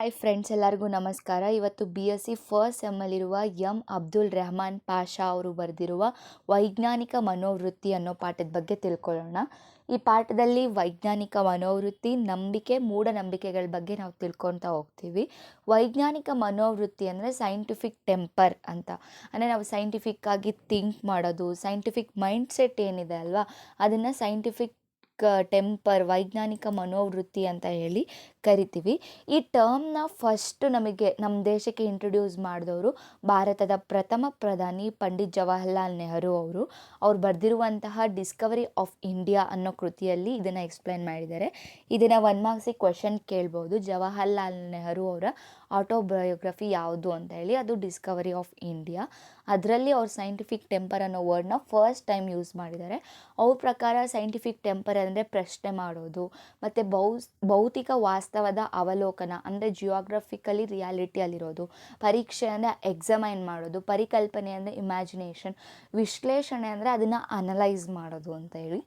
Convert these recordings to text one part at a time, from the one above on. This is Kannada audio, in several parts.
ಹಾಯ್ ಫ್ರೆಂಡ್ಸ್ ಎಲ್ಲರಿಗೂ ನಮಸ್ಕಾರ. ಇವತ್ತು ಬಿ ಎಸ್ ಸಿ ಫಸ್ಟ್ ಸೆಮ್ಮಲ್ಲಿರುವ ಎಂ ಅಬ್ದುಲ್ ರೆಹಮಾನ್ ಪಾಷಾ ಅವರು ಬರೆದಿರುವ ವೈಜ್ಞಾನಿಕ ಮನೋವೃತ್ತಿ ಅನ್ನೋ ಪಾಠದ ಬಗ್ಗೆ ತಿಳ್ಕೊಳ್ಳೋಣ. ಈ ಪಾಠದಲ್ಲಿ ವೈಜ್ಞಾನಿಕ ಮನೋವೃತ್ತಿ, ನಂಬಿಕೆ, ಮೂಢನಂಬಿಕೆಗಳ ಬಗ್ಗೆ ನಾವು ತಿಳ್ಕೊತಾ ಹೋಗ್ತೀವಿ. ವೈಜ್ಞಾನಿಕ ಮನೋವೃತ್ತಿ ಅಂದರೆ ಸೈಂಟಿಫಿಕ್ ಟೆಂಪರ್ ಅಂತ. ಅಂದರೆ ನಾವು ಸೈಂಟಿಫಿಕ್ಕಾಗಿ ಥಿಂಕ್ ಮಾಡೋದು ಸೈಂಟಿಫಿಕ್ ಮೈಂಡ್ ಸೆಟ್ ಏನಿದೆ ಅಲ್ವಾ? ಅದನ್ನು ಸೈಂಟಿಫಿಕ್ ಟೆಂಪರ್ ವೈಜ್ಞಾನಿಕ ಮನೋವೃತ್ತಿ ಅಂತ ಹೇಳಿ ಕರಿತೀವಿ. ಈ ಟರ್ಮ್ನ ಫಸ್ಟ್ ನಮಗೆ ನಮ್ಮ ದೇಶಕ್ಕೆ ಇಂಟ್ರೊಡ್ಯೂಸ್ ಮಾಡಿದವರು ಭಾರತದ ಪ್ರಥಮ ಪ್ರಧಾನಿ ಪಂಡಿತ್ ಜವಾಹರ್ಲಾಲ್ ನೆಹರು ಅವರು. ಅವ್ರು ಬರೆದಿರುವಂತಹ ಡಿಸ್ಕವರಿ ಆಫ್ ಇಂಡಿಯಾ ಅನ್ನೋ ಕೃತಿಯಲ್ಲಿ ಇದನ್ನು ಎಕ್ಸ್ಪ್ಲೈನ್ ಮಾಡಿದ್ದಾರೆ. ಇದನ್ನು ಒನ್ ಮಾರ್ಕ್ಸಿಗೆ ಕ್ವೆಶನ್ ಕೇಳ್ಬೋದು. ಜವಾಹರ್ಲಾಲ್ ನೆಹರು ಅವರ ಆಟೋಬಯೋಗ್ರಫಿ ಯಾವುದು ಅಂತ ಹೇಳಿ ಅದು ಡಿಸ್ಕವರಿ ಆಫ್ ಇಂಡಿಯಾ ಅದರಲ್ಲಿ ಅವ್ರು ಸೈಂಟಿಫಿಕ್ ಟೆಂಪರ್ ಅನ್ನೋ ವರ್ಡ್ನ ಫಸ್ಟ್ ಟೈಮ್ ಯೂಸ್ ಮಾಡಿದ್ದಾರೆ. ಅವ್ರ ಪ್ರಕಾರ ಸೈಂಟಿಫಿಕ್ ಟೆಂಪರ್ ಅಂದರೆ ಪ್ರಶ್ನೆ ಮಾಡೋದು, ಮತ್ತು ಭೌ ಭೌತಿಕ ವಾಸ್ತವದ ಅವಲೋಕನ, ಅಂದರೆ ಜಿಯೋಗ್ರಫಿಕಲಿ ರಿಯಾಲಿಟಿಯಲ್ಲಿರೋದು ಪರೀಕ್ಷೆ ಅಂದರೆ ಎಕ್ಸಾಮೈನ್ ಮಾಡೋದು ಪರಿಕಲ್ಪನೆ ಅಂದರೆ ಇಮ್ಯಾಜಿನೇಷನ್ ವಿಶ್ಲೇಷಣೆ ಅಂದರೆ ಅದನ್ನು ಅನಲೈಸ್ ಮಾಡೋದು ಅಂತ ಹೇಳಿ.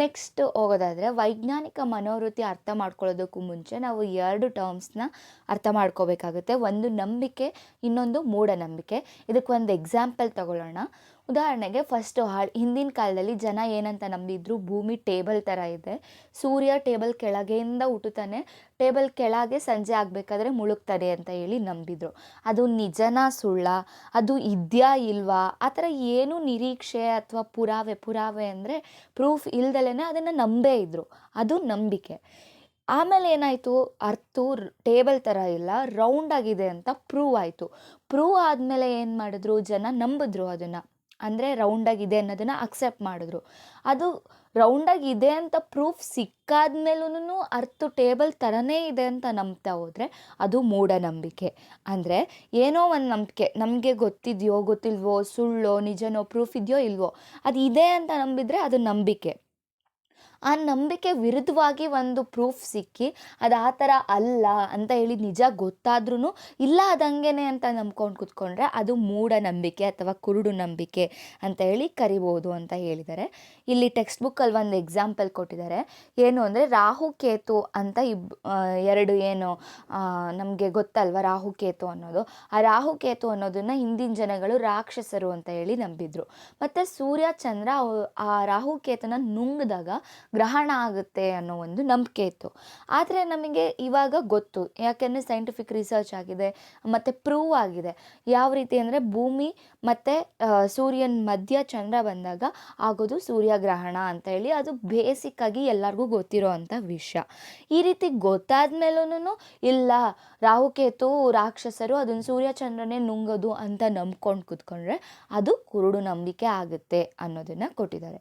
ನೆಕ್ಸ್ಟ್ ಹೋಗೋದಾದರೆ ವೈಜ್ಞಾನಿಕ ಮನೋವೃತ್ತಿ ಅರ್ಥ ಮಾಡ್ಕೊಳ್ಳೋದಕ್ಕೂ ಮುಂಚೆ ನಾವು ಎರಡು ಟರ್ಮ್ಸ್ನ ಅರ್ಥ ಮಾಡ್ಕೋಬೇಕಾಗುತ್ತೆ. ಒಂದು ನಂಬಿಕೆ, ಇನ್ನೊಂದು ಮೂಢನಂಬಿಕೆ. ಇದಕ್ಕೆ ಒಂದು ಎಕ್ಸಾಂಪಲ್ ತಗೊಳ್ಳೋಣ. ಉದಾಹರಣೆಗೆ ಫಸ್ಟು ಹಾಳು ಹಿಂದಿನ ಕಾಲದಲ್ಲಿ ಜನ ಏನಂತ ನಂಬಿದ್ರು, ಭೂಮಿ ಟೇಬಲ್ ಥರ ಇದೆ. ಸೂರ್ಯ ಟೇಬಲ್ ಕೆಳಗೆಯಿಂದ ಹುಟ್ಟುತ್ತಾನೆ ಟೇಬಲ್ ಕೆಳಗೆ ಸಂಜೆ ಆಗಬೇಕಾದ್ರೆ ಮುಳುಗ್ತಾರೆ ಅಂತ ಹೇಳಿ ನಂಬಿದ್ರು. ಅದು ನಿಜನಾ ಸುಳ್ಳ? ಅದು ಇದೆಯಾ ಇಲ್ವಾ? ಆ ಥರ ಏನು ನಿರೀಕ್ಷೆ ಅಥವಾ ಪುರಾವೆ ಪುರಾವೆ ಅಂದರೆ ಪ್ರೂಫ್ ಇಲ್ದಲೇ ಅದನ್ನು ನಂಬೇ ಇದ್ದರು ಅದು ನಂಬಿಕೆ. ಆಮೇಲೆ ಏನಾಯಿತು? ಅರ್ತು ಟೇಬಲ್ ಥರ ಇಲ್ಲ ರೌಂಡ್ ಆಗಿದೆ ಅಂತ ಪ್ರೂವ್ ಆಯಿತು. ಪ್ರೂವ್ ಆದಮೇಲೆ ಏನು ಮಾಡಿದ್ರು? ಜನ ನಂಬಿದ್ರು ಅದನ್ನು. ಅಂದರೆ ರೌಂಡಾಗಿದೆ ಅನ್ನೋದನ್ನು ಅಕ್ಸೆಪ್ಟ್ ಮಾಡಿದ್ರು. ಅದು ರೌಂಡಾಗಿದೆ ಅಂತ ಪ್ರೂಫ್ ಸಿಕ್ಕಾದ್ಮೇಲೂ ಅರ್ಥ ಟೇಬಲ್ ಥರನೇ ಇದೆ ಅಂತ ನಂಬ್ತಾ ಹೋದರೆ ಅದು ಮೂಢನಂಬಿಕೆ. ಅಂದರೆ ಏನೋ ಒಂದು ನಂಬಿಕೆ, ನಮಗೆ ಗೊತ್ತಿದೆಯೋ, ಗೊತ್ತಿಲ್ವೋ, ಸುಳ್ಳೋ, ನಿಜನೋ ಪ್ರೂಫ್ ಇದೆಯೋ, ಇಲ್ವೋ, ಅದು ಇದೆ ಅಂತ ನಂಬಿದರೆ ಅದು ನಂಬಿಕೆ. ಆ ನಂಬಿಕೆ ವಿರುದ್ಧವಾಗಿ ಒಂದು ಪ್ರೂಫ್ ಸಿಕ್ಕಿ ಅದು ಆ ಥರ ಅಲ್ಲ ಅಂತ ಹೇಳಿ ನಿಜ ಗೊತ್ತಾದ್ರೂ ಇಲ್ಲ ಅದಂಗೆನೆ ಅಂತ ನಂಬ್ಕೊಂಡು ಕುತ್ಕೊಂಡ್ರೆ ಅದು ಮೂಢನಂಬಿಕೆ ಅಥವಾ ಕುರುಡು ನಂಬಿಕೆ ಅಂತ ಹೇಳಿ ಕರಿಬೋದು ಅಂತ ಹೇಳಿದ್ದಾರೆ. ಇಲ್ಲಿ ಟೆಕ್ಸ್ಟ್ ಬುಕ್ಕಲ್ಲಿ ಒಂದು ಎಕ್ಸಾಂಪಲ್ ಕೊಟ್ಟಿದ್ದಾರೆ. ಏನು ಅಂದರೆ ರಾಹು ಕೇತು ಅಂತ ಇಬ್ ಎರಡು ಏನು ನಮಗೆ ಗೊತ್ತಲ್ವ ರಾಹು ಕೇತು ಅನ್ನೋದು? ಆ ರಾಹು ಕೇತು ಅನ್ನೋದನ್ನು ಹಿಂದಿನ ಜನಗಳು ರಾಕ್ಷಸರು ಅಂತ ಹೇಳಿ ನಂಬಿದ್ರು. ಮತ್ತು ಸೂರ್ಯ, ಚಂದ್ರ ಆ ರಾಹುಕೇತನ ನುಂಗಿದಾಗ ಗ್ರಹಣ ಆಗುತ್ತೆ ಅನ್ನೋ ಒಂದು ನಂಬಿಕೆ ಇತ್ತು. ಆದರೆ ನಮಗೆ ಇವಾಗ ಗೊತ್ತು, ಯಾಕೆಂದರೆ ಸೈಂಟಿಫಿಕ್ ರಿಸರ್ಚ್ ಆಗಿದೆ, ಮತ್ತು ಪ್ರೂವ್ ಆಗಿದೆ. ಯಾವ ರೀತಿ ಅಂದರೆ ಭೂಮಿ ಮತ್ತು ಸೂರ್ಯನ ಮಧ್ಯ ಚಂದ್ರ ಬಂದಾಗ ಆಗೋದು ಸೂರ್ಯಗ್ರಹಣ ಅಂತ ಹೇಳಿ ಅದು ಬೇಸಿಕ್ಕಾಗಿ ಎಲ್ಲರಿಗೂ ಗೊತ್ತಿರೋ ಅಂಥ ವಿಷಯ. ಈ ರೀತಿ ಗೊತ್ತಾದ ಮೇಲೂ ಇಲ್ಲ, ರಾಹುಕೇತು ರಾಕ್ಷಸರು ಅದನ್ನು ಸೂರ್ಯಚಂದ್ರನೇ ನುಂಗೋದು ಅಂತ ನಂಬ್ಕೊಂಡು ಕೂತ್ಕೊಂಡ್ರೆ ಅದು ಕುರುಡು ನಂಬಿಕೆ ಆಗುತ್ತೆ ಅನ್ನೋದನ್ನು ಕೊಟ್ಟಿದ್ದಾರೆ.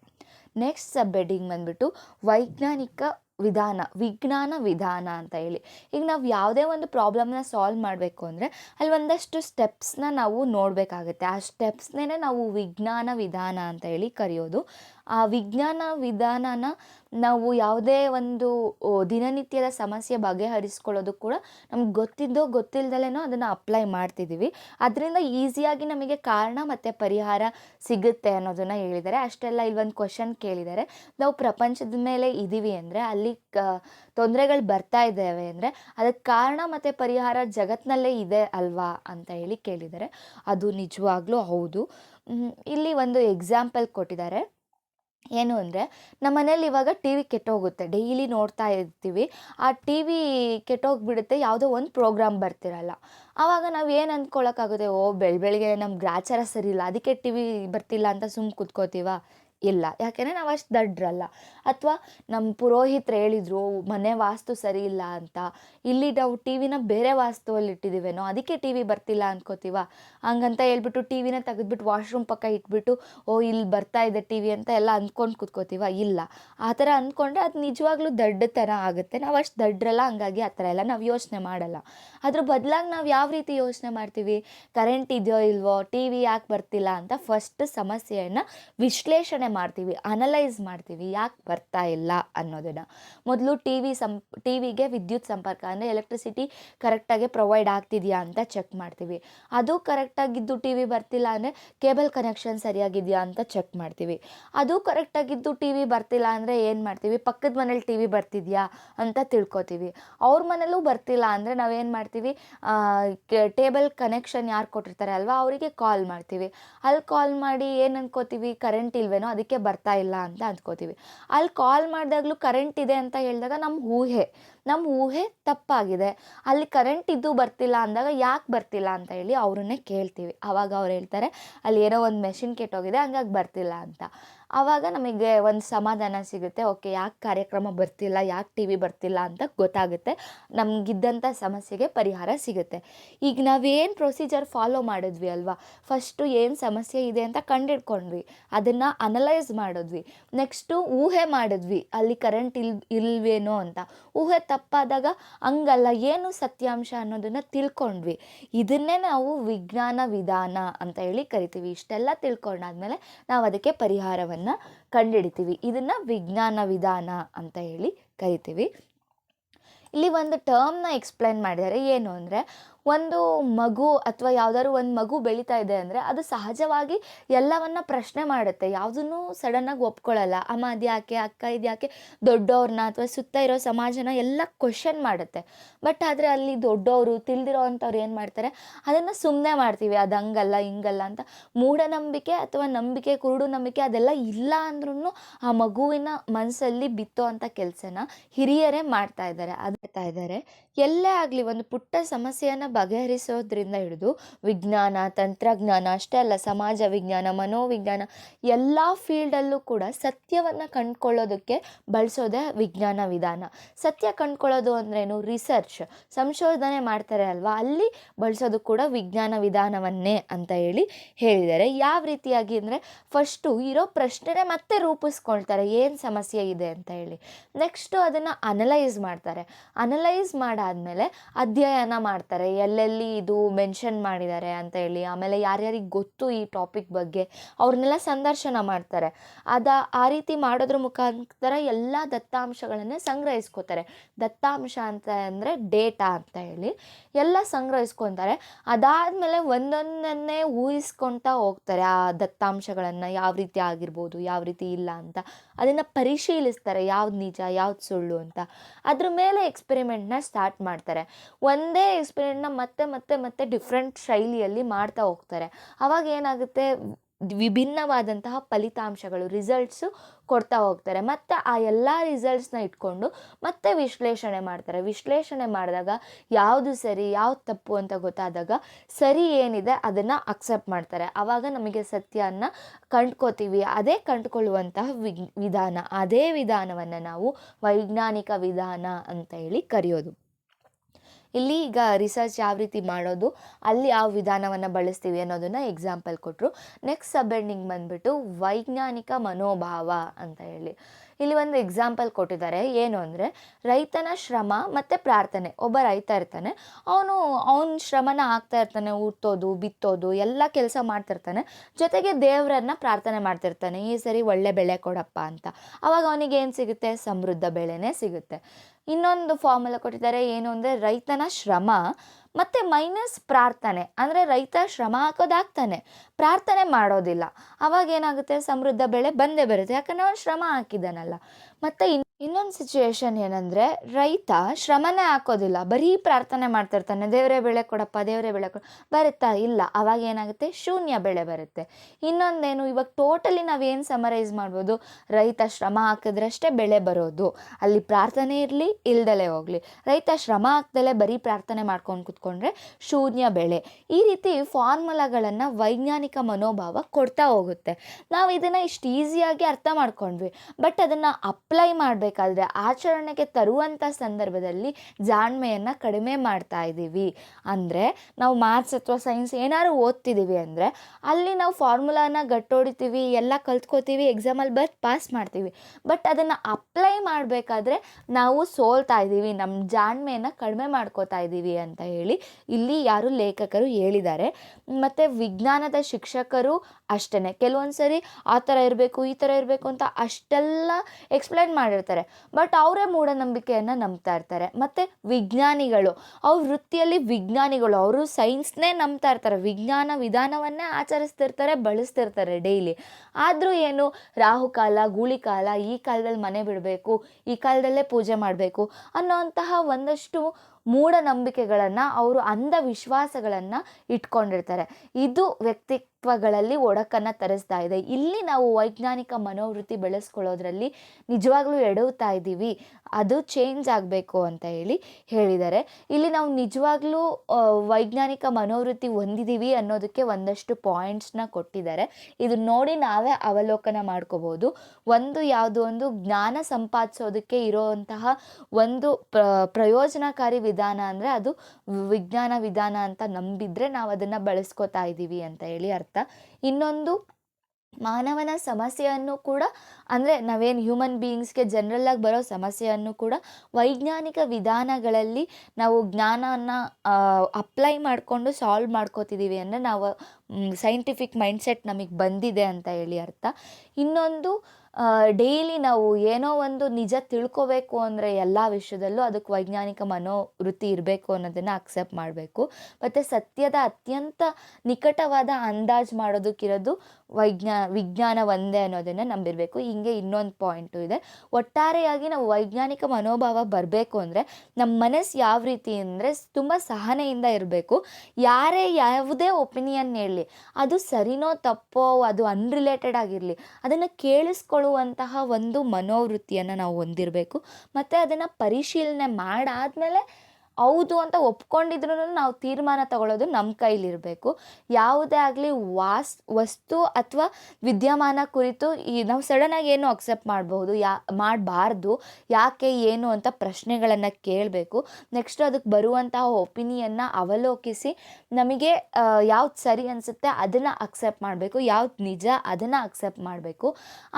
ನೆಕ್ಸ್ಟ್ ಸಬ್ ಹೆಡ್ಡಿಂಗ್ ಬಂದ್ಬಿಟ್ಟು ವೈಜ್ಞಾನಿಕ ವಿಧಾನ, ವಿಜ್ಞಾನ ವಿಧಾನ ಅಂತ ಹೇಳಿ. ಈಗ ನಾವು ಯಾವುದೇ ಒಂದು ಪ್ರಾಬ್ಲಮ್ನ ಸಾಲ್ವ್ ಮಾಡಬೇಕು ಅಂದರೆ ಅಲ್ಲಿ ಒಂದಷ್ಟು ಸ್ಟೆಪ್ಸ್ನ ನಾವು ನೋಡಬೇಕಾಗುತ್ತೆ. ಆ ಸ್ಟೆಪ್ಸ್ನೇ ನಾವು ವಿಜ್ಞಾನ ವಿಧಾನ ಅಂತ ಹೇಳಿ ಕರೆಯೋದು. ಆ ವಿಜ್ಞಾನ ವಿಧಾನನ ನಾವು ಯಾವುದೇ ಒಂದು ದಿನನಿತ್ಯದ ಸಮಸ್ಯೆ ಬಗೆಹರಿಸ್ಕೊಳ್ಳೋದು ಕೂಡ ನಮ್ಗೆ ಗೊತ್ತಿದ್ದೋ ಗೊತ್ತಿಲ್ದಲೇನೋ ಅದನ್ನು ಅಪ್ಲೈ ಮಾಡ್ತಿದ್ದೀವಿ. ಅದರಿಂದ ಈಸಿಯಾಗಿ ನಮಗೆ ಕಾರಣ ಮತ್ತು ಪರಿಹಾರ ಸಿಗುತ್ತೆ ಅನ್ನೋದನ್ನು ಹೇಳಿದ್ದಾರೆ. ಅಷ್ಟೆಲ್ಲ ಇಲ್ಲಿ ಒಂದು ಕ್ವಶನ್ ಕೇಳಿದ್ದಾರೆ. ನಾವು ಪ್ರಪಂಚದ ಮೇಲೆ ಇದ್ದೀವಿ ಅಂದರೆ, ಅಲ್ಲಿ ಕ, ತೊಂದರೆಗಳು ಬರ್ತಾ ಇದ್ದಾವೆ ಅಂದರೆ, ಅದಕ್ಕೆ ಕಾರಣ ಮತ್ತು ಪರಿಹಾರ ಜಗತ್ತಿನಲ್ಲೇ ಇದೆ ಅಲ್ವಾ ಅಂತ ಹೇಳಿ ಕೇಳಿದ್ದಾರೆ. ಅದು ನಿಜವಾಗ್ಲೂ ಹೌದು. ಇಲ್ಲಿ ಒಂದು ಎಕ್ಸಾಂಪಲ್ ಕೊಟ್ಟಿದ್ದಾರೆ. ಏನು ಅಂದರೆ, ನಮ್ಮ ಮನೇಲಿ ಇವಾಗ ಟಿ ವಿ ಕೆಟ್ಟೋಗುತ್ತೆ. ಡೈಲಿ ನೋಡ್ತಾ ಇರ್ತೀವಿ. ಆ ಟಿ ವಿ ಕೆಟ್ಟೋಗ್ಬಿಡುತ್ತೆ, ಯಾವುದೋ ಒಂದು ಪ್ರೋಗ್ರಾಮ್ ಬರ್ತಿರಲ್ಲ. ಆವಾಗ ನಾವು ಏನು ಅಂದ್ಕೊಳ್ಳೋಕ್ಕಾಗುತ್ತೆ ಓ, ಬೆಳ, ಬೆಳಗ್ಗೆ ನಮ್ಮ ಗ್ರಾಚಾರ ಸರಿ ಇಲ್ಲ, ಅದಕ್ಕೆ ಟಿ ವಿ ಬರ್ತಿಲ್ಲ ಅಂತ ಸುಮ್ಮನೆ ಕೂತ್ಕೋತೀವ? ಇಲ್ಲ. ಯಾಕೆಂದರೆ ನಾವು ಅಷ್ಟು ದಡ್ರಲ್ಲ. ಅಥವಾ ನಮ್ಮ ಪುರೋಹಿತ್ರು ಹೇಳಿದರು, ಮನೆ ವಾಸ್ತು ಸರಿ ಇಲ್ಲ ಅಂತ. ಇಲ್ಲಿ ನಾವು ಟಿ ವಿನ ಬೇರೆ ವಾಸ್ತುವಲ್ಲಿ ಇಟ್ಟಿದ್ದೀವೇನೋ ಅದಕ್ಕೆ ಟಿ ವಿ ಬರ್ತಿಲ್ಲ ಅನ್ಕೋತೀವ? ಹಂಗಂತ ಹೇಳ್ಬಿಟ್ಟು ಟಿ ವಿನ ತೆಗೆದ್ಬಿಟ್ಟು ವಾಶ್ರೂಮ್ ಪಕ್ಕ ಇಟ್ಬಿಟ್ಟು, ಓ, ಇಲ್ಲಿ ಬರ್ತಾ ಇದೆ ಟಿ ವಿ ಅಂತ ಎಲ್ಲ ಅಂದ್ಕೊಂಡು ಕೂತ್ಕೋತೀವ? ಇಲ್ಲ. ಆ ಥರ ಅಂದ್ಕೊಂಡ್ರೆ ಅದು ನಿಜವಾಗ್ಲೂ ದಡ್ಡತನ ಆಗುತ್ತೆ. ನಾವು ಅಷ್ಟು ದಡ್ರಲ್ಲ, ಹಂಗಾಗಿ ಆ ಥರ ಎಲ್ಲ ನಾವು ಯೋಚನೆ ಮಾಡಲ್ಲ. ಅದ್ರ ಬದಲಾಗಿ ನಾವು ಯಾವ ರೀತಿ ಯೋಚನೆ ಮಾಡ್ತೀವಿ? ಕರೆಂಟ್ ಇದೆಯೋ ಇಲ್ವೋ, ಟಿ ವಿ ಯಾಕೆ ಬರ್ತಿಲ್ಲ ಅಂತ ಫಸ್ಟ್ ಸಮಸ್ಯೆಯನ್ನು ವಿಶ್ಲೇಷಣೆ ಮಾಡ್ತೀವಿ ಅನಲೈಸ್ ಮಾಡ್ತೀವಿ, ಯಾಕೆ ಬರ್ತಾ ಇಲ್ಲ ಅನ್ನೋದನ್ನು. ಮೊದಲು ಟಿ ವಿ ಸಂ ಟಿ ವಿಗೆ ವಿದ್ಯುತ್ ಸಂಪರ್ಕ ಅಂದರೆ ಎಲೆಕ್ಟ್ರಿಸಿಟಿ ಕರೆಕ್ಟಾಗಿ ಪ್ರೊವೈಡ್ ಆಗ್ತಿದೆಯಾ ಅಂತ ಚೆಕ್ ಮಾಡ್ತೀವಿ. ಅದು ಕರೆಕ್ಟಾಗಿದ್ದು ಟಿ ವಿ ಬರ್ತಿಲ್ಲ ಅಂದರೆ ಕೇಬಲ್ ಕನೆಕ್ಷನ್ ಸರಿಯಾಗಿದೆಯಾ ಅಂತ ಚೆಕ್ ಮಾಡ್ತೀವಿ. ಅದು ಕರೆಕ್ಟಾಗಿದ್ದು ಟಿ ವಿ ಬರ್ತಿಲ್ಲ ಅಂದರೆ ಏನು ಮಾಡ್ತೀವಿ? ಪಕ್ಕದ ಮನೇಲಿ ಟಿ ವಿ ಬರ್ತಿದೆಯಾ ಅಂತ ತಿಳ್ಕೊತೀವಿ. ಅವ್ರ ಮನೇಲೂ ಬರ್ತಿಲ್ಲ ಅಂದರೆ ನಾವೇನು ಮಾಡ್ತೀವಿ? ಟೇಬಲ್ ಕನೆಕ್ಷನ್ ಯಾರು ಕೊಟ್ಟಿರ್ತಾರೆ ಅಲ್ವಾ, ಅವರಿಗೆ ಕಾಲ್ ಮಾಡ್ತೀವಿ. ಅಲ್ಲಿ ಕಾಲ್ ಮಾಡಿ ಏನು ಅನ್ಕೋತೀವಿ? ಕರೆಂಟ್ ಇಲ್ವೇನೋ ಅದಕ್ಕೆ ಬರ್ತಾ ಇಲ್ಲ ಅಂತ ಅಂದ್ಕೋತೀವಿ. ಅಲ್ಲಿ ಕಾಲ್ ಮಾಡಿದಾಗಲೂ ಕರೆಂಟ್ ಇದೆ ಅಂತ ಹೇಳಿದಾಗ ನಮ್ಮ ಊಹೆ ನಮ್ಮ ಊಹೆ ತಪ್ಪಾಗಿದೆ. ಅಲ್ಲಿ ಕರೆಂಟ್ ಇದ್ದು ಬರ್ತಿಲ್ಲ ಅಂದಾಗ ಯಾಕೆ ಬರ್ತಿಲ್ಲ ಅಂತ ಹೇಳಿ ಅವ್ರನ್ನೇ ಕೇಳ್ತೀವಿ. ಅವಾಗ ಅವ್ರು ಹೇಳ್ತಾರೆ, ಅಲ್ಲಿ ಏನೋ ಒಂದು ಮೆಷಿನ್ ಕೆಟ್ಟೋಗಿದೆ, ಹಂಗಾಗಿ ಬರ್ತಿಲ್ಲ ಅಂತ. ಆವಾಗ ನಮಗೆ ಒಂದು ಸಮಾಧಾನ ಸಿಗುತ್ತೆ, ಓಕೆ, ಯಾಕೆ ಕಾರ್ಯಕ್ರಮ ಬರ್ತಿಲ್ಲ, ಯಾಕೆ ಟಿ ವಿ ಬರ್ತಿಲ್ಲ ಅಂತ ಗೊತ್ತಾಗುತ್ತೆ. ನಮಗಿದ್ದಂಥ ಸಮಸ್ಯೆಗೆ ಪರಿಹಾರ ಸಿಗುತ್ತೆ. ಈಗ ನಾವೇನು ಪ್ರೊಸೀಜರ್ ಫಾಲೋ ಮಾಡಿದ್ವಿ ಅಲ್ವಾ? ಫಸ್ಟು ಏನು ಸಮಸ್ಯೆ ಇದೆ ಅಂತ ಕಂಡಿಡ್ಕೊಂಡ್ವಿ. ಅದನ್ನು ಅನಲೈಸ್ ಮಾಡಿದ್ವಿ. ನೆಕ್ಸ್ಟು ಊಹೆ ಮಾಡಿದ್ವಿ, ಅಲ್ಲಿ ಕರೆಂಟ್ ಇಲ್, ಇಲ್ವೇನೋ ಅಂತ. ಊಹೆ ತಪ್ಪಾದಾಗ ಹಂಗಲ್ಲ, ಏನು ಸತ್ಯಾಂಶ ಅನ್ನೋದನ್ನು ತಿಳ್ಕೊಂಡ್ವಿ. ಇದನ್ನೇ ನಾವು ವಿಜ್ಞಾನ ವಿಧಾನ ಅಂತ ಹೇಳಿ ಕರಿತೀವಿ. ಇಷ್ಟೆಲ್ಲ ತಿಳ್ಕೊಂಡಾದ್ಮೇಲೆ ನಾವು ಅದಕ್ಕೆ ಪರಿಹಾರವನ್ನು ಕಂಡುಹಿಡಿತೀವಿ ಇದನ್ನು ವಿಜ್ಞಾನ ವಿಧಾನ ಅಂತ ಹೇಳಿ ಕರಿತೀವಿ. ಇಲ್ಲಿ ಒಂದು ಟರ್ಮ್ನ ಎಕ್ಸ್ಪ್ಲೈನ್ ಮಾಡಿದ್ದಾರೆ. ಏನು ಅಂದರೆ ಒಂದು ಮಗು ಅಥವಾ ಯಾವ್ದಾದ್ರು ಒಂದು ಮಗು ಬೆಳೀತಾ ಇದೆ ಅಂದರೆ ಅದು ಸಹಜವಾಗಿ ಎಲ್ಲವನ್ನ ಪ್ರಶ್ನೆ ಮಾಡುತ್ತೆ. ಯಾವುದನ್ನು ಸಡನ್ನಾಗಿ ಒಪ್ಕೊಳ್ಳಲ್ಲ ಅಮ್ಮ ಅದು ಯಾಕೆ ಅಕ್ಕ ಇದು ಯಾಕೆ ದೊಡ್ಡವ್ರನ್ನ ಅಥವಾ ಸುತ್ತ ಇರೋ ಸಮಾಜನ ಎಲ್ಲ ಕ್ವಶನ್ ಮಾಡುತ್ತೆ. ಬಟ್ ಆದರೆ ಅಲ್ಲಿ ದೊಡ್ಡವರು ತಿಳಿದಿರೋ ಅಂಥವ್ರು ಏನು ಮಾಡ್ತಾರೆ? ಅದನ್ನು ಸುಮ್ಮನೆ ಮಾಡ್ತೀವಿ. ಅದು ಹಂಗಲ್ಲ, ಹಿಂಗಲ್ಲ ಅಂತ ಮೂಢನಂಬಿಕೆ ಅಥವಾ ನಂಬಿಕೆ ಕುರುಡು ನಂಬಿಕೆ ಅದೆಲ್ಲ ಇಲ್ಲ ಅಂದ್ರೂ ಆ ಮಗುವಿನ ಮನಸ್ಸಲ್ಲಿ ಬಿತ್ತೋ ಅಂಥ ಕೆಲಸನ ಹಿರಿಯರೇ ಮಾಡ್ತಾ ಇದ್ದಾರೆ. ಅದ್ತಾ ಇದ್ದಾರೆ. ಎಲ್ಲೇ ಆಗಲಿ ಒಂದು ಪುಟ್ಟ ಸಮಸ್ಯೆಯನ್ನು ಬಗೆಹರಿಸೋದ್ರಿಂದ ಹಿಡಿದು ವಿಜ್ಞಾನ, ತಂತ್ರಜ್ಞಾನ, ಅಷ್ಟೇ ಅಲ್ಲ ಸಮಾಜ ವಿಜ್ಞಾನ, ಮನೋವಿಜ್ಞಾನ ಎಲ್ಲ ಫೀಲ್ಡಲ್ಲೂ ಕೂಡ ಸತ್ಯವನ್ನು ಕಂಡುಕೊಳ್ಳೋದಕ್ಕೆ ಬಳಸೋದೇ ವಿಜ್ಞಾನ ವಿಧಾನ. ಸತ್ಯ ಕಂಡುಕೊಳ್ಳೋದು ಅಂದ್ರೇನು? ರಿಸರ್ಚ್ ಸಂಶೋಧನೆ ಮಾಡ್ತಾರೆ ಅಲ್ವಾ? ಅಲ್ಲಿ ಬಳಸೋದು ಕೂಡ ವಿಜ್ಞಾನ ವಿಧಾನವನ್ನೇ ಅಂತ ಹೇಳಿ ಹೇಳಿದ್ದಾರೆ. ಯಾವ ರೀತಿಯಾಗಿ ಅಂದರೆ ಫಸ್ಟು ಇರೋ ಪ್ರಶ್ನೆನೇ ಮತ್ತೆ ರೂಪಿಸ್ಕೊಳ್ತಾರೆ. ಏನು ಸಮಸ್ಯೆ ಇದೆ ಅಂತ ಹೇಳಿ. ನೆಕ್ಸ್ಟು ಅದನ್ನು ಅನಲೈಸ್ ಮಾಡ್ತಾರೆ. ಅನಲೈಸ್ ಮಾಡಾದಮೇಲೆ ಅಧ್ಯಯನ ಮಾಡ್ತಾರೆ. ಎಲ್ಲೆಲ್ಲಿ ಇದು ಮೆನ್ಷನ್ ಮಾಡಿದ್ದಾರೆ ಅಂತ ಹೇಳಿ, ಆಮೇಲೆ ಯಾರ್ಯಾರಿಗೆ ಗೊತ್ತು ಈ ಟಾಪಿಕ್ ಬಗ್ಗೆ, ಅವ್ರನ್ನೆಲ್ಲ ಸಂದರ್ಶನ ಮಾಡ್ತಾರೆ. ಅದ ಆ ರೀತಿ ಮಾಡೋದ್ರ ಮುಖಾಂತರ ಎಲ್ಲ ದತ್ತಾಂಶಗಳನ್ನು ಸಂಗ್ರಹಿಸ್ಕೋತಾರೆ. ದತ್ತಾಂಶ ಅಂತ ಅಂದರೆ ಡೇಟಾ ಅಂತ ಹೇಳಿ ಎಲ್ಲ ಸಂಗ್ರಹಿಸ್ಕೊತಾರೆ. ಅದಾದಮೇಲೆ ಒಂದೊಂದನ್ನೇ ಊಹಿಸ್ಕೊತಾ ಹೋಗ್ತಾರೆ ಆ ದತ್ತಾಂಶಗಳನ್ನು, ಯಾವ ರೀತಿ ಆಗಿರ್ಬೋದು, ಯಾವ ರೀತಿ ಇಲ್ಲ ಅಂತ. ಅದನ್ನು ಪರಿಶೀಲಿಸ್ತಾರೆ ಯಾವ್ದು ನಿಜ, ಯಾವ್ದು ಸುಳ್ಳು ಅಂತ. ಅದ್ರ ಮೇಲೆ ಎಕ್ಸ್ಪೆರಿಮೆಂಟ್ನ ಸ್ಟಾರ್ಟ್ ಮಾಡ್ತಾರೆ. ಒಂದೇ ಎಕ್ಸ್ಪೆರಿಮೆಂಟ್ನ ಮತ್ತೆ ಮತ್ತೆ ಮತ್ತೆ ಡಿಫ್ರೆಂಟ್ ಶೈಲಿಯಲ್ಲಿ ಮಾಡ್ತಾ ಹೋಗ್ತಾರೆ. ಅವಾಗ ಏನಾಗುತ್ತೆ? ವಿಭಿನ್ನವಾದಂತಹ ಫಲಿತಾಂಶಗಳು ರಿಸಲ್ಟ್ಸು ಕೊಡ್ತಾ ಹೋಗ್ತಾರೆ. ಮತ್ತು ಆ ಎಲ್ಲ ರಿಸಲ್ಟ್ಸ್ನ ಇಟ್ಕೊಂಡು ಮತ್ತೆ ವಿಶ್ಲೇಷಣೆ ಮಾಡ್ತಾರೆ. ವಿಶ್ಲೇಷಣೆ ಮಾಡಿದಾಗ ಯಾವುದು ಸರಿ ಯಾವ್ದು ತಪ್ಪು ಅಂತ ಗೊತ್ತಾದಾಗ ಸರಿ ಏನಿದೆ ಅದನ್ನು ಅಕ್ಸೆಪ್ಟ್ ಮಾಡ್ತಾರೆ. ಆವಾಗ ನಮಗೆ ಸತ್ಯನ ಕಂಡ್ಕೋತೀವಿ. ಅದೇ ಕಂಡುಕೊಳ್ಳುವಂತಹ ವಿಧಾನ. ಅದೇ ವಿಧಾನವನ್ನು ನಾವು ವೈಜ್ಞಾನಿಕ ವಿಧಾನ ಅಂತ ಹೇಳಿ ಕರೆಯೋದು. ಇಲ್ಲಿ ಈಗ ರಿಸರ್ಚ್ ಯಾವ ರೀತಿ ಮಾಡೋದು, ಅಲ್ಲಿ ಯಾವ ವಿಧಾನವನ್ನು ಬಳಸ್ತೀವಿ ಅನ್ನೋದನ್ನು ಎಕ್ಸಾಂಪಲ್ ಕೊಟ್ಟರು ನೆಕ್ಸ್ಟ್ ಸಬ್ ಎಂಡಿಂಗ್ ಬಂದುಬಿಟ್ಟು ವೈಜ್ಞಾನಿಕ ಮನೋಭಾವ ಅಂತ ಹೇಳಿ. ಇಲ್ಲಿ ಒಂದು ಎಕ್ಸಾಂಪಲ್ ಕೊಟ್ಟಿದ್ದಾರೆ. ಏನು ಅಂದರೆ, ರೈತನ ಶ್ರಮ ಮತ್ತು ಪ್ರಾರ್ಥನೆ. ಒಬ್ಬ ರೈತ ಇರ್ತಾನೆ. ಅವನು, ಅವನ ಶ್ರಮನ ಹಾಕ್ತಾ ಇರ್ತಾನೆ. ಊಟೋದು ಬಿತ್ತೋದು, ಎಲ್ಲ ಕೆಲಸ ಮಾಡ್ತಿರ್ತಾನೆ ಜೊತೆಗೆ ದೇವರನ್ನ ಪ್ರಾರ್ಥನೆ ಮಾಡ್ತಿರ್ತಾನೆ ಈ ಸರಿ ಒಳ್ಳೆ ಬೆಳೆ ಕೊಡಪ್ಪ ಅಂತ. ಅವಾಗ ಅವನಿಗೆ ಏನು ಸಿಗುತ್ತೆ? ಸಮೃದ್ಧ ಬೆಳೆನೇ ಸಿಗುತ್ತೆ. ಇನ್ನೊಂದು ಫಾರ್ಮುಲ ಕೊಟ್ಟಿದ್ದಾರೆ, ಏನು ಅಂದರೆ ರೈತನ ಶ್ರಮ. ಮತ್ತು ಮೈನಸ್ ಪ್ರಾರ್ಥನೆ, ಅಂದರೆ ರೈತ ಶ್ರಮ ಹಾಕೋದಾಗ್ತಾನೆ ಪ್ರಾರ್ಥನೆ ಮಾಡೋದಿಲ್ಲ. ಅವಾಗ ಏನಾಗುತ್ತೆ? ಸಮೃದ್ಧ ಬೆಳೆ ಬಂದೇ ಬರುತ್ತೆ. ಯಾಕಂದರೆ ಅವನು ಶ್ರಮ ಹಾಕಿದ್ದಾನಲ್ಲ. ಮತ್ತು ಇನ್, ಇನ್ನೊಂದು ಸಿಚುಯೇಷನ್ ಏನಂದರೆ ರೈತ ಶ್ರಮನೇ ಹಾಕೋದಿಲ್ಲ. ಬರೀ ಪ್ರಾರ್ಥನೆ ಮಾಡ್ತಿರ್ತಾನೆ ದೇವರೇ ಬೆಳೆ ಕೊಡಪ್ಪ, ದೇವರೇ ಬೆಳೆ ಕೊಡ, ಬರುತ್ತಾ? ಇಲ್ಲ. ಅವಾಗ ಏನಾಗುತ್ತೆ? ಶೂನ್ಯ ಬೆಳೆ ಬರುತ್ತೆ. ಇನ್ನೊಂದೇನು, ಇವಾಗ ಟೋಟಲಿ ನಾವೇನು ಸಮರೈಸ್ ಮಾಡ್ಬೋದು? ರೈತ ಶ್ರಮ ಹಾಕಿದ್ರಷ್ಟೇ ಬೆಳೆ ಬರೋದು. ಅಲ್ಲಿ ಪ್ರಾರ್ಥನೆ ಇರಲಿ ಇಲ್ದಲೇ ಹೋಗಲಿ. ರೈತ ಶ್ರಮ ಹಾಕ್ದಲೇ ಬರೀ ಪ್ರಾರ್ಥನೆ ಮಾಡ್ಕೊಂಡು ಕೂತ್ಕೊಂಡ್ರೆ ಶೂನ್ಯ ಬೆಳೆ. ಈ ರೀತಿ ಫಾರ್ಮುಲಾಗಳನ್ನು ವೈಜ್ಞಾನಿಕ ಮನೋಭಾವ ಕೊಡ್ತಾ ಹೋಗುತ್ತೆ. ನಾವು ಇದನ್ನು ಇಷ್ಟು ಈಸಿಯಾಗಿ ಅರ್ಥ ಮಾಡ್ಕೊಂಡ್ವಿ. ಬಟ್ ಅದನ್ನು ಅಪ್ಲೈ ಮಾಡಬೇಕಾದ್ರೆ ಆಚರಣೆಗೆ ತರುವಂಥ ಸಂದರ್ಭದಲ್ಲಿ ಜಾಣ್ಮೆಯನ್ನು ಕಡಿಮೆ ಮಾಡ್ತಾ ಇದ್ದೀವಿ ಅಂದರೆ ನಾವು ಮ್ಯಾಥ್ಸ್ ಅಥವಾ ಸೈನ್ಸ್ ಏನಾದ್ರು ಓದ್ತಿದ್ದೀವಿ ಅಂದರೆ ಅಲ್ಲಿ ನಾವು ಫಾರ್ಮುಲಾನ ಗಟ್ಟೋಡಿತೀವಿ, ಎಲ್ಲ ಕಲ್ತ್ಕೋತೀವಿ ಎಕ್ಸಾಮಲ್ಲಿ ಬರ್ದು ಪಾಸ್ ಮಾಡ್ತೀವಿ. ಬಟ್ ಅದನ್ನು ಅಪ್ಲೈ ಮಾಡಬೇಕಾದ್ರೆ ನಾವು ಸೋಲ್ತಾ ಇದ್ದೀವಿ ನಮ್ಮ ಜಾಣ್ಮೆಯನ್ನು ಕಡಿಮೆ ಮಾಡ್ಕೋತಾ ಇದ್ದೀವಿ ಅಂತ ಹೇಳಿ ಇಲ್ಲಿ ಯಾರು ಲೇಖಕರು ಹೇಳಿದ್ದಾರೆ. ಮತ್ತು ವಿಜ್ಞಾನದ ಶಿಕ್ಷಕರು ಅಷ್ಟೇ ಕೆಲವೊಂದು ಸರಿ ಆ ಥರ ಇರಬೇಕು, ಈ ಥರ ಇರಬೇಕು ಅಂತ ಅಷ್ಟೆಲ್ಲ ಎಕ್ಸ್ಪ್ಲೈನ್ ಮಾಡಿರ್ತಾರೆ. ಬಟ್ ಅವರೇ ಮೂಢನಂಬಿಕೆಯನ್ನು ನಂಬ್ತಾ ಇರ್ತಾರೆ. ಮತ್ತು ವಿಜ್ಞಾನಿಗಳು, ಅವ್ರ ವೃತ್ತಿಯಲ್ಲಿ ವಿಜ್ಞಾನಿಗಳು, ಅವರು ಸೈನ್ಸ್ನೇ ನಂಬ್ತಾ ಇರ್ತಾರೆ. ವಿಜ್ಞಾನ ವಿಧಾನವನ್ನೇ ಆಚರಿಸ್ತಿರ್ತಾರೆ, ಬಳಸ್ತಿರ್ತಾರೆ ಡೈಲಿ ಆದರೂ ಏನು, ರಾಹುಕಾಲ, ಗೂಳಿಕಾಲ, ಈ ಕಾಲದಲ್ಲಿ ಮನೆ ಬಿಡಬೇಕು, ಈ ಕಾಲದಲ್ಲೇ ಪೂಜೆ ಮಾಡಬೇಕು ಅನ್ನೋಂತಹ ಒಂದಷ್ಟು ಮೂಢನಂಬಿಕೆಗಳನ್ನು ಅವರು ಅಂಧವಿಶ್ವಾಸಗಳನ್ನು ಇಟ್ಕೊಂಡಿರ್ತಾರೆ. ಇದು ವ್ಯಕ್ತಿತ್ವಗಳಲ್ಲಿ ಒಡಕನ್ನು ತರಿಸ್ತಾ ಇದೆ. ಇಲ್ಲಿ ನಾವು ವೈಜ್ಞಾನಿಕ ಮನೋವೃತ್ತಿ ಬೆಳೆಸ್ಕೊಳ್ಳೋದ್ರಲ್ಲಿ ನಿಜವಾಗ್ಲೂ ಎಡವ್ತಾ ಇದ್ದೀವಿ. ಅದು ಚೇಂಜ್ ಆಗಬೇಕು ಅಂತ ಹೇಳಿ ಹೇಳಿದ್ದಾರೆ. ಇಲ್ಲಿ ನಾವು ನಿಜವಾಗ್ಲೂ ವೈಜ್ಞಾನಿಕ ಮನೋವೃತ್ತಿ ಹೊಂದಿದ್ದೀವಿ ಅನ್ನೋದಕ್ಕೆ ಒಂದಷ್ಟು ಪಾಯಿಂಟ್ಸ್ನ ಕೊಟ್ಟಿದ್ದಾರೆ. ಇದು ನೋಡಿ ನಾವೇ ಅವಲೋಕನ ಮಾಡ್ಕೋಬೋದು. ಒಂದು ಯಾವುದು ಒಂದು ಜ್ಞಾನ ಸಂಪಾದಿಸೋದಕ್ಕೆ ಇರೋವಂತಹ ಒಂದು ಪ್ರ, ಪ್ರಯೋಜನಕಾರಿ ವಿಧಾನ ಅಂದರೆ ಅದು ವಿಜ್ಞಾನ ವಿಧಾನ ಅಂತ ನಂಬಿದ್ರೆ ನಾವು ಅದನ್ನು ಬಳಸ್ಕೊತಾ ಇದ್ದೀವಿ ಅಂತ ಹೇಳಿ ಅರ್ಥ ಇನ್ನೊಂದು ಮಾನವನ ಸಮಸ್ಯೆಯನ್ನು ಕೂಡ, ಅಂದರೆ ನಾವೇನು ಹ್ಯೂಮನ್ ಬೀಯಿಂಗ್ಸ್ಗೆ ಜನರಲ್ಲಾಗಿ ಬರೋ ಸಮಸ್ಯೆಯನ್ನು ಕೂಡ ವೈಜ್ಞಾನಿಕ ವಿಧಾನಗಳಲ್ಲಿ ನಾವು ಜ್ಞಾನನ ಅಪ್ಲೈ ಮಾಡಿಕೊಂಡು ಸಾಲ್ವ್ ಮಾಡ್ಕೋತಿದ್ದೀವಿ ಅಂದರೆ ನಾವು ಸೈಂಟಿಫಿಕ್ ಮೈಂಡ್ಸೆಟ್ ನಮಗೆ ಬಂದಿದೆ ಅಂತ ಹೇಳಿ ಅರ್ಥ. ಇನ್ನೊಂದು ಡೈಲಿ ನಾವು ಏನೋ ಒಂದು ನಿಜ ತಿಳ್ಕೋಬೇಕು ಅಂದರೆ ಎಲ್ಲ ವಿಷಯದಲ್ಲೂ ಅದಕ್ಕೆ ವೈಜ್ಞಾನಿಕ ಮನೋವೃತ್ತಿ ಇರಬೇಕು ಅನ್ನೋದನ್ನು ಅಕ್ಸೆಪ್ಟ್ ಮಾಡಬೇಕು. ಮತ್ತು ಸತ್ಯದ ಅತ್ಯಂತ ನಿಕಟವಾದ ಅಂದಾಜು ಮಾಡೋದಕ್ಕಿರೋದು ವೈಜ್ಞಾ, ವಿಜ್ಞಾನ ಒಂದೇ ಅನ್ನೋದನ್ನು ನಂಬಿರಬೇಕು. ಹಿಂಗೆ ಇನ್ನೊಂದು ಪಾಯಿಂಟು ಇದೆ. ಒಟ್ಟಾರೆಯಾಗಿ ನಾವು ವೈಜ್ಞಾನಿಕ ಮನೋಭಾವ ಬರಬೇಕು ಅಂದರೆ ನಮ್ಮ ಮನಸ್ಸು ಯಾವ ರೀತಿ ಅಂದರೆ ತುಂಬ ಸಹನೆಯಿಂದ ಇರಬೇಕು. ಯಾರೇ ಯಾವುದೇ ಒಪಿನಿಯನ್ ಹೇಳಲಿ, ಅದು ಸರಿನೋ ತಪ್ಪೋ, ಅದು ಅನ್ರಿಲೇಟೆಡ್ ಆಗಿರಲಿ, ಅದನ್ನು ಕೇಳಿಸ್ಕೊಳ್ಳುವಂತಹ ಒಂದು ಮನೋವೃತ್ತಿಯನ್ನು ನಾವು ಹೊಂದಿರಬೇಕು. ಮತ್ತು ಅದನ್ನು ಪರಿಶೀಲನೆ ಮಾಡಾದಮೇಲೆ ಹೌದು ಅಂತ ಒಪ್ಕೊಂಡಿದ್ರು ನಾವು ತೀರ್ಮಾನ ತಗೊಳ್ಳೋದು ನಮ್ಮ ಕೈಲಿರಬೇಕು. ಯಾವುದೇ ಆಗಲಿ ವಾಸ್, ವಸ್ತು ಅಥವಾ ವಿದ್ಯಮಾನ ಕುರಿತು ಈ ನಾವು ಸಡನ್ನಾಗಿ ಏನು ಅಕ್ಸೆಪ್ಟ್ ಮಾಡಬಹುದು, ಯಾ, ಮಾಡಬಾರ್ದು, ಯಾಕೆ, ಏನು ಅಂತ ಪ್ರಶ್ನೆಗಳನ್ನು ಕೇಳಬೇಕು. ನೆಕ್ಸ್ಟ್ ಅದಕ್ಕೆ ಬರುವಂತಹ ಒಪಿನಿಯನ್ನ ಅವಲೋಕಿಸಿ ನಮಗೆ ಯಾವ್ದು ಸರಿ ಅನಿಸುತ್ತೆ ಅದನ್ನು ಅಕ್ಸೆಪ್ಟ್ ಮಾಡಬೇಕು, ಯಾವ್ದು ನಿಜ ಅದನ್ನು ಅಕ್ಸೆಪ್ಟ್ ಮಾಡಬೇಕು.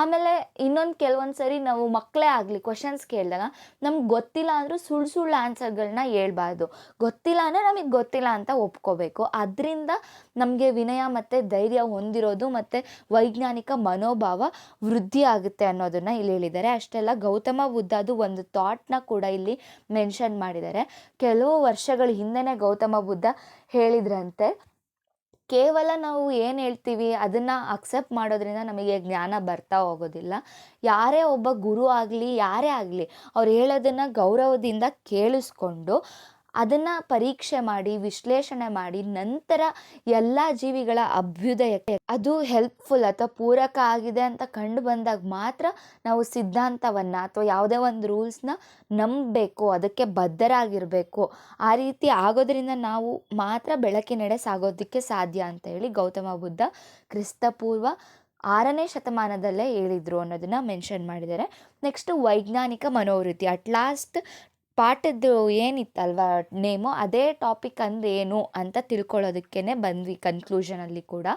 ಆಮೇಲೆ ಇನ್ನೊಂದು ಕೆಲವೊಂದು ಸರಿ ನಾವು ಮಕ್ಕಳೇ ಆಗಲಿ, ಕ್ವಶನ್ಸ್ ಕೇಳಿದಾಗ ನಮ್ಗೆ ಗೊತ್ತಿಲ್ಲ ಅಂದರೂ ಸುಳ್ಳು ಸುಳ್ಳು ಆನ್ಸರ್ಗಳನ್ನ ಹೇಳ್ಬಾರ್ದು. ಗೊತ್ತಿಲ್ಲ ಅಂದರೆ ನಮಗೆ ಗೊತ್ತಿಲ್ಲ ಅಂತ ಒಪ್ಕೋಬೇಕು. ಅದರಿಂದ ನಮಗೆ ವಿನಯ ಮತ್ತು ಧೈರ್ಯ ಹೊಂದಿರೋದು ಮತ್ತು ವೈಜ್ಞಾನಿಕ ಮನೋಭಾವ ವೃದ್ಧಿ ಆಗುತ್ತೆ ಅನ್ನೋದನ್ನು ಇಲ್ಲಿ ಹೇಳಿದ್ದಾರೆ. ಅಷ್ಟೆಲ್ಲ ಗೌತಮ ಬುದ್ಧದು ಒಂದು ಥಾಟ್ನ ಕೂಡ ಇಲ್ಲಿ ಮೆನ್ಷನ್ ಮಾಡಿದ್ದಾರೆ. ಕೆಲವು ವರ್ಷಗಳ ಹಿಂದೆನೇ ಗೌತಮ ಬುದ್ಧ ಹೇಳಿದ್ರಂತೆ. ಕೇವಲ ನಾವು ಏನು ಹೇಳ್ತೀವಿ, ಅದನ್ನು ಅಕ್ಸೆಪ್ಟ್ ಮಾಡೋದ್ರಿಂದ ನಮಗೆ ಜ್ಞಾನ ಬರ್ತಾ ಹೋಗೋದಿಲ್ಲ. ಯಾರೇ ಒಬ್ಬ ಗುರು ಆಗಲಿ, ಯಾರೇ ಆಗಲಿ, ಅವ್ರು ಹೇಳೋದನ್ನು ಗೌರವದಿಂದ ಕೇಳಿಸ್ಕೊಂಡು ಅದನ್ನು ಪರೀಕ್ಷೆ ಮಾಡಿ, ವಿಶ್ಲೇಷಣೆ ಮಾಡಿ, ನಂತರ ಎಲ್ಲ ಜೀವಿಗಳ ಅಭ್ಯುದಯಕ್ಕೆ ಅದು ಹೆಲ್ಪ್ಫುಲ್ ಅಥವಾ ಪೂರಕ ಆಗಿದೆ ಅಂತ ಕಂಡು ಬಂದಾಗ ಮಾತ್ರ ನಾವು ಸಿದ್ಧಾಂತವನ್ನು ಅಥವಾ ಯಾವುದೇ ಒಂದು ರೂಲ್ಸ್ನ ನಂಬಬೇಕು, ಅದಕ್ಕೆ ಬದ್ಧರಾಗಿರಬೇಕು. ಆ ರೀತಿ ಆಗೋದ್ರಿಂದ ನಾವು ಮಾತ್ರ ಬೆಳಕಿನೆಡೆ ಸಾಗೋದಕ್ಕೆ ಸಾಧ್ಯ ಅಂತ ಹೇಳಿ ಗೌತಮ ಬುದ್ಧ ಕ್ರಿಸ್ತಪೂರ್ವ ಆರನೇ ಶತಮಾನದಲ್ಲೇ ಹೇಳಿದ್ರು ಅನ್ನೋದನ್ನು ಮೆನ್ಷನ್ ಮಾಡಿದ್ದಾರೆ. ನೆಕ್ಸ್ಟ್ ವೈಜ್ಞಾನಿಕ ಮನೋವೃತ್ತಿ. ಅಟ್ ಲಾಸ್ಟ್ ಪಾಠದ್ದು ಏನಿತ್ತಲ್ವ ನೇಮು? ಅದೇ ಟಾಪಿಕ್ ಅಂದರೆ ಏನು ಅಂತ ತಿಳ್ಕೊಳ್ಳೋದಕ್ಕೇ ಬಂದ್ವಿ ಕನ್ಕ್ಲೂಷನಲ್ಲಿ ಕೂಡ.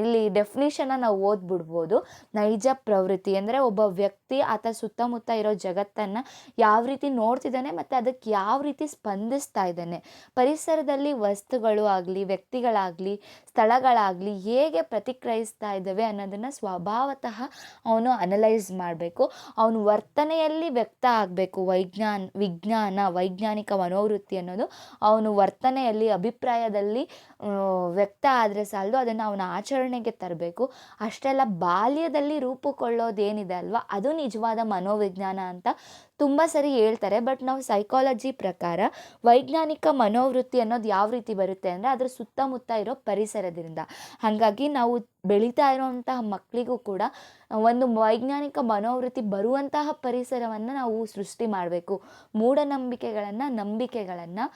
ಇಲ್ಲಿ ಡೆಫಿನಿಷನ್ನ ನಾವು ಓದ್ಬಿಡ್ಬೋದು. ನೈಜ ಪ್ರವೃತ್ತಿ ಅಂದರೆ ಒಬ್ಬ ವ್ಯಕ್ತಿ ಆತ ಸುತ್ತಮುತ್ತ ಇರೋ ಜಗತ್ತನ್ನು ಯಾವ ರೀತಿ ನೋಡ್ತಿದ್ದಾನೆ ಮತ್ತು ಅದಕ್ಕೆ ಯಾವ ರೀತಿ ಸ್ಪಂದಿಸ್ತಾ ಇದ್ದಾನೆ. ಪರಿಸರದಲ್ಲಿ ವಸ್ತುಗಳು ಆಗಲಿ, ವ್ಯಕ್ತಿಗಳಾಗಲಿ, ಸ್ಥಳಗಳಾಗಲಿ ಹೇಗೆ ಪ್ರತಿಕ್ರಿಯಿಸ್ತಾ ಇದ್ದಾವೆ ಅನ್ನೋದನ್ನು ಸ್ವಭಾವತಃ ಅವನು ಅನಲೈಸ್ ಮಾಡಬೇಕು. ಅವನು ವರ್ತನೆಯಲ್ಲಿ ವ್ಯಕ್ತ ಆಗಬೇಕು. ವೈಜ್ಞಾನ, ವಿಜ್ಞಾನ, ವೈಜ್ಞಾನಿಕ ಮನೋವೃತ್ತಿ ಅನ್ನೋದು ಅವನು ವರ್ತನೆಯಲ್ಲಿ, ಅಭಿಪ್ರಾಯದಲ್ಲಿ ವ್ಯಕ್ತ ಆದರೆ ಸಾಲದು. ಅದನ್ನು ಅವನ ಆಚರಣೆಗೆ ತರಬೇಕು. ಅಷ್ಟೆಲ್ಲ ಬಾಲ್ಯದಲ್ಲಿ ರೂಪುಕೊಳ್ಳೋದೇನಿದೆ ಅಲ್ವಾ? ಅದು ನಿಜವಾದ ಮನೋವಿಜ್ಞಾನ ಅಂತ ತುಂಬ ಸರಿ ಹೇಳ್ತಾರೆ, ಬಟ್ ನಾವು ಸೈಕಾಲಜಿ ಪ್ರಕಾರ ವೈಜ್ಞಾನಿಕ ಮನೋವೃತ್ತಿ ಅನ್ನೋದು ಯಾವ ರೀತಿ ಬರುತ್ತೆ ಅಂದರೆ ಅದರ ಸುತ್ತಮುತ್ತ ಇರೋ ಪರಿಸರದಿಂದ. ಹಾಗಾಗಿ ನಾವು ಬೆಳೀತಾ ಇರೋವಂತಹ ಮಕ್ಕಳಿಗೂ ಕೂಡ ಒಂದು ವೈಜ್ಞಾನಿಕ ಮನೋವೃತ್ತಿ ಬರುವಂತಹ ಪರಿಸರವನ್ನು ನಾವು ಸೃಷ್ಟಿ ಮಾಡಬೇಕು. ಮೂಢನಂಬಿಕೆಗಳನ್ನು, ನಂಬಿಕೆಗಳನ್ನು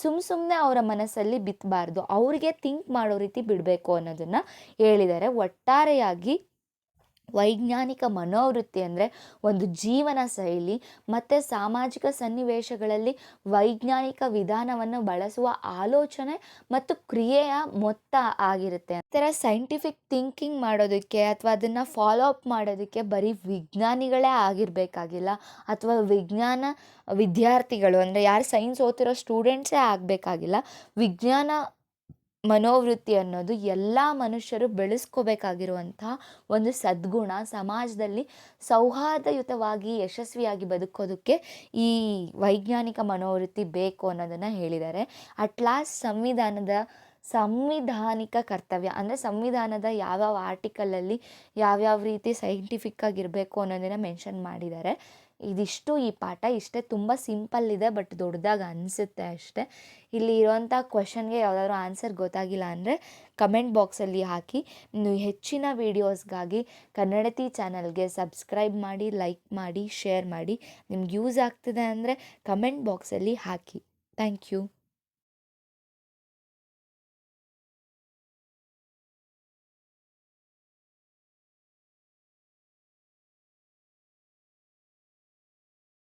ಸುಮ್ಮ ಸುಮ್ಮನೆ ಅವರ ಮನಸ್ಸಲ್ಲಿ ಬಿತ್ತಬಾರ್ದು ಅವರಿಗೆ ಥಿಂಕ್ ಮಾಡೋ ರೀತಿ ಬಿಡಬೇಕು ಅನ್ನೋದನ್ನು ಹೇಳಿದ್ದಾರೆ. ಒಟ್ಟಾರೆಯಾಗಿ ವೈಜ್ಞಾನಿಕ ಮನೋವೃತ್ತಿ ಅಂದರೆ ಒಂದು ಜೀವನ ಶೈಲಿ, ಮತ್ತು ಸಾಮಾಜಿಕ ಸನ್ನಿವೇಶಗಳಲ್ಲಿ ವೈಜ್ಞಾನಿಕ ವಿಧಾನವನ್ನು ಬಳಸುವ ಆಲೋಚನೆ ಮತ್ತು ಕ್ರಿಯೆಯ ಮೊತ್ತ ಆಗಿರುತ್ತೆ. ಥರ ಸೈಂಟಿಫಿಕ್ ಥಿಂಕಿಂಗ್ ಮಾಡೋದಕ್ಕೆ ಅಥವಾ ಅದನ್ನು ಫಾಲೋ ಅಪ್ ಮಾಡೋದಕ್ಕೆ ಬರೀ ವಿಜ್ಞಾನಿಗಳೇ ಆಗಿರಬೇಕಾಗಿಲ್ಲ. ಅಥವಾ ವಿಜ್ಞಾನ ವಿದ್ಯಾರ್ಥಿಗಳು ಅಂದರೆ ಯಾರು ಸೈನ್ಸ್ ಓದ್ತಿರೋ ಸ್ಟೂಡೆಂಟ್ಸೇ ಆಗಬೇಕಾಗಿಲ್ಲ. ವಿಜ್ಞಾನ ಮನೋವೃತ್ತಿ ಅನ್ನೋದು ಎಲ್ಲ ಮನುಷ್ಯರು ಬೆಳೆಸ್ಕೋಬೇಕಾಗಿರುವಂಥ ಒಂದು ಸದ್ಗುಣ. ಸಮಾಜದಲ್ಲಿ ಸೌಹಾರ್ದಯುತವಾಗಿ, ಯಶಸ್ವಿಯಾಗಿ ಬದುಕೋದಕ್ಕೆ ಈ ವೈಜ್ಞಾನಿಕ ಮನೋವೃತ್ತಿ ಬೇಕು ಅನ್ನೋದನ್ನು ಹೇಳಿದ್ದಾರೆ. ಅಟ್ ಲಾಸ್ಟ್ ಸಂವಿಧಾನದ ಸಂವಿಧಾನಿಕ ಕರ್ತವ್ಯ ಅಂದರೆ ಸಂವಿಧಾನದ ಯಾವ್ಯಾವ ಆರ್ಟಿಕಲಲ್ಲಿ ಯಾವ್ಯಾವ ರೀತಿ ಸೈಂಟಿಫಿಕ್ಕಾಗಿರಬೇಕು ಅನ್ನೋದನ್ನು ಮೆನ್ಷನ್ ಮಾಡಿದ್ದಾರೆ. ಇದಿಷ್ಟು ಈ ಪಾಠ ಇಷ್ಟೇ ತುಂಬ ಸಿಂಪಲ್ ಇದೆ, ಬಟ್ ದೊಡ್ಡದಾಗಿ ಅನಿಸುತ್ತೆ ಅಷ್ಟೇ. ಇಲ್ಲಿ ಇರೋವಂಥ ಕ್ವಶನ್ಗೆ ಯಾವುದಾದ್ರು ಆನ್ಸರ್ ಗೊತ್ತಾಗಿಲ್ಲ ಅಂದರೆ ಕಮೆಂಟ್ ಬಾಕ್ಸಲ್ಲಿ ಹಾಕಿ. ಇನ್ನು ಹೆಚ್ಚಿನ ವೀಡಿಯೋಸ್ಗಾಗಿ ಕನ್ನಡತಿ ಚಾನಲ್ಗೆ ಸಬ್ಸ್ಕ್ರೈಬ್ ಮಾಡಿ, ಲೈಕ್ ಮಾಡಿ, ಶೇರ್ ಮಾಡಿ. ನಿಮ್ಗೆ ಯೂಸ್ ಆಗ್ತಿದೆ ಅಂದರೆ ಕಮೆಂಟ್ ಬಾಕ್ಸಲ್ಲಿ ಹಾಕಿ. Thank you.